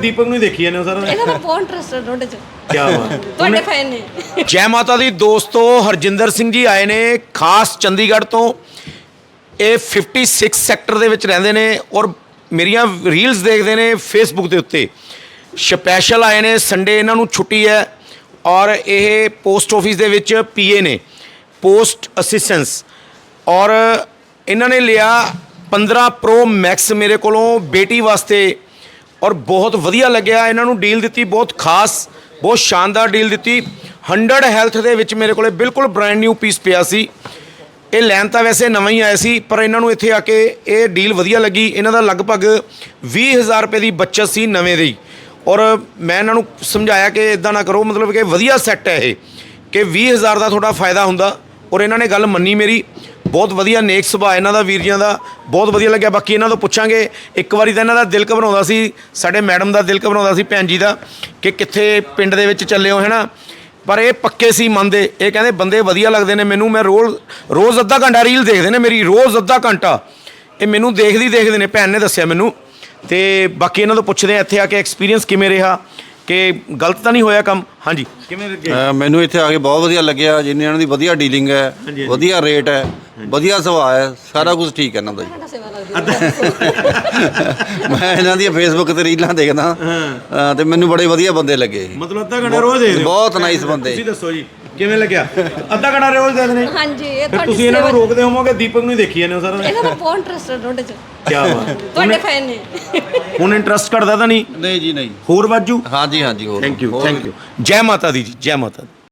ਦੀਪਕ ਨੂੰ ਹੀ ਦੇਖੀ ਜਾਂਦੇ ਹੋ ਸਾਰਾ ਇਹਨਾਂ ਦਾ ਬਹੁਤ ਇੰਟਰਸਟ ਹੈ ਤੁਹਾਡੇ ਚ। ਕੀ ਬਾਤ ਤੁਹਾਡੇ ਫੈਨ ਨੇ। ਜੈ ਮਾਤਾ ਦੀ ਦੋਸਤੋ ਹਰਜਿੰਦਰ ਸਿੰਘ ਜੀ ਆਏ ਨੇ ਖਾਸ ਚੰਡੀਗੜ੍ਹ ਤੋਂ। ਇਹ 56 ਸੈਕਟਰ ਦੇ ਵਿੱਚ ਰਹਿੰਦੇ ਨੇ ਔਰ ਮੇਰੀਆਂ ਰੀਲਸ ਦੇਖਦੇ ਨੇ ਫੇਸਬੁੱਕ ਦੇ ਉੱਤੇ। ਸਪੈਸ਼ਲ ਆਏ ਨੇ ਸੰਡੇ ਇਹਨਾਂ ਨੂੰ ਛੁੱਟੀ ਹੈ ਔਰ ਇਹ ਪੋਸਟ ਆਫਿਸ ਦੇ ਵਿੱਚ ਪੀਏ ਨੇ ਪੋਸਟ ਅਸਿਸਟੈਂਸ ਔਰ ਇਹਨਾਂ ਨੇ ਲਿਆ 15 ਪ੍ਰੋ ਮੈਕਸ ਮੇਰੇ ਕੋਲੋਂ ਬੇਟੀ ਵਾਸਤੇ ਔਰ ਬਹੁਤ ਵਧੀਆ ਲੱਗਿਆ। ਇਹਨਾਂ ਨੂੰ ਡੀਲ ਦਿੱਤੀ, ਬਹੁਤ ਖਾਸ, ਬਹੁਤ ਸ਼ਾਨਦਾਰ ਡੀਲ ਦਿੱਤੀ। 100 ਹੈਲਥ ਦੇ ਵਿੱਚ ਮੇਰੇ ਕੋਲੇ ਬਿਲਕੁਲ ਬ੍ਰਾਂਡ ਨਿਊ ਪੀਸ ਪਿਆ ਸੀ। ਇਹ ਲੈਣ ਤਾਂ ਵੈਸੇ ਨਵਾਂ ਹੀ ਆਇਆ ਸੀ, ਪਰ ਇਹਨਾਂ ਨੂੰ ਇੱਥੇ ਆ ਕੇ ਇਹ ਡੀਲ ਵਧੀਆ ਲੱਗੀ। ਇਹਨਾਂ ਦਾ ਲਗਭਗ 20000 ਰੁਪਏ ਦੀ ਬੱਚਤ ਸੀ ਨਵੇਂ ਦੀ। ਔਰ ਮੈਂ ਇਹਨਾਂ ਨੂੰ ਸਮਝਾਇਆ ਕਿ ਇਦਾਂ ਨਾ ਕਰੋ, ਮਤਲਬ ਕਿ ਵਧੀਆ ਸੈੱਟ ਹੈ ਇਹ, ਕਿ 20000 ਦਾ ਤੁਹਾਡਾ ਫਾਇਦਾ ਹੁੰਦਾ। ਔਰ ਇਹਨਾਂ ਨੇ ਗੱਲ ਮੰਨੀ ਮੇਰੀ। ਬਹੁਤ ਵਧੀਆ ਨੇਕ ਸੁਭਾਅ ਇਹਨਾਂ ਦਾ ਵੀਰ ਜੀਆਂ ਦਾ, ਬਹੁਤ ਵਧੀਆ ਲੱਗਿਆ। ਬਾਕੀ ਇਹਨਾਂ ਤੋਂ ਪੁੱਛਾਂਗੇ, ਇੱਕ ਵਾਰੀ ਤਾਂ ਇਹਨਾਂ ਦਾ ਦਿਲ ਘਬਰਾਉਂਦਾ ਸੀ, ਸਾਡੇ ਮੈਡਮ ਦਾ ਦਿਲ ਘਬਰਾਉਂਦਾ ਸੀ, ਭੈਣ ਜੀ ਦਾ, ਕਿ ਕਿੱਥੇ ਪਿੰਡ ਦੇ ਵਿੱਚ ਚੱਲੇ ਹੋ ਹੈਨਾ ਪਰ ਇਹ ਪੱਕੇ ਸੀ ਮੰਨਦੇ ਇਹ ਕਹਿੰਦੇ ਬੰਦੇ ਵਧੀਆ ਲੱਗਦੇ ਨੇ ਮੈਨੂੰ, ਮੈਂ ਰੋਜ਼ ਰੋਜ਼ ਅੱਧਾ ਘੰਟਾ ਰੀਲ ਦੇਖਦੇ ਨੇ ਮੇਰੀ, ਰੋਜ਼ ਅੱਧਾ ਘੰਟਾ। ਇਹ ਮੈਨੂੰ ਦੇਖਦੀ ਦੇਖਦੇ ਨੇ, ਭੈਣ ਨੇ ਦੱਸਿਆ ਮੈਨੂੰ। ਤੇ ਬਾਕੀ ਇਹਨਾਂ ਤੋਂ ਪੁੱਛਦੇ ਆ, ਇੱਥੇ ਆ ਕੇ ਐਕਸਪੀਰੀਅੰਸ ਕਿਵੇਂ ਰਿਹਾ? ਕਿ ਗਲਤ ਤਾਂ ਨਹੀਂ ਹੋਇਆ ਕੰਮ? ਹਾਂਜੀ। ਕਿਵੇਂ ਲੱਗੇ? ਅ, ਮੈਨੂੰ ਇੱਥੇ ਆ ਕੇ ਬਹੁਤ ਵਧੀਆ ਲੱਗਿਆ। ਜਿੰਨੀ ਇਹਨਾਂ ਦੀ ਵਧੀਆ ਡੀਲਿੰਗ ਹੈ ਵਧੀਆ ਰੇਟ ਹੈ ਵਧੀਆ ਸੁਭਾਅ ਹੈ ਸਾਰਾ ਕੁਝ ਠੀਕ ਹੈ ਇਹਨਾਂ ਦਾ ਜੀ। ਮੈਂ ਇਹਨਾਂ ਦੀਆਂ ਫੇਸਬੁੱਕ ਤੇ ਰੀਲਾਂ ਦੇਖਦਾ। ਤੇ ਮੈਨੂੰ ਬੜੇ ਵਧੀਆ ਬੰਦੇ ਲੱਗੇ। ਮਤਲਬ ਅੱਧਾ ਘੰਟਾ ਰੋਜ਼ ਦੇਖਦੇ ਹੋ? ਬਹੁਤ ਨਾਈਸ ਬੰਦੇ। ਤੁਸੀਂ ਦੱਸੋ ਜੀ। ਕਿਵੇਂ ਲੱਗਿਆ? ਅੱਧਾ ਘੰਟਾ ਰੋਜ਼ ਦੇਖਦੇ ਨੇ। ਹਾਂਜੀ ਇਹ ਫਿਰ ਤੁਹਾਡੀ ਤੁਸੀਂ ਇਹਨਾਂ ਨੂੰ ਸੇਵਾ ਰੋਕਦੇ ਹੋਵੋਗੇ ਦੀਪਕ ਨੂੰ ਹੀ ਦੇਖੀ ਜਾਂਦੇ ਹੋ ਸਾਰਾ ਇਹਨਾਂ ਦਾ ਬਹੁਤ ਇੰਟਰਸਟ ਹੈ ਤੁਹਾਡੇ ਚ। ਕੀ ਬਾਤ। ਤੁਹਾਡੇ ਫੈਨ ਨੇ। ਹੁਣ ਇੰਟਰਸਟ ਘਟਦਾ ਤਾਂ ਨਹੀਂ? ਨਹੀਂ ਜੀ ਨਹੀਂ। ਹੋਰ ਵਾਜੂ? ਹਾਂਜੀ ਹਾਂਜੀ ਹੋਰ। ਥੈਂਕ ਯੂ ਥੈਂਕ ਯੂ ਜੈ ਮਾਤਾ ਦੀ ਜੀ ਜੈ ਮਾਤਾ ਦੀ।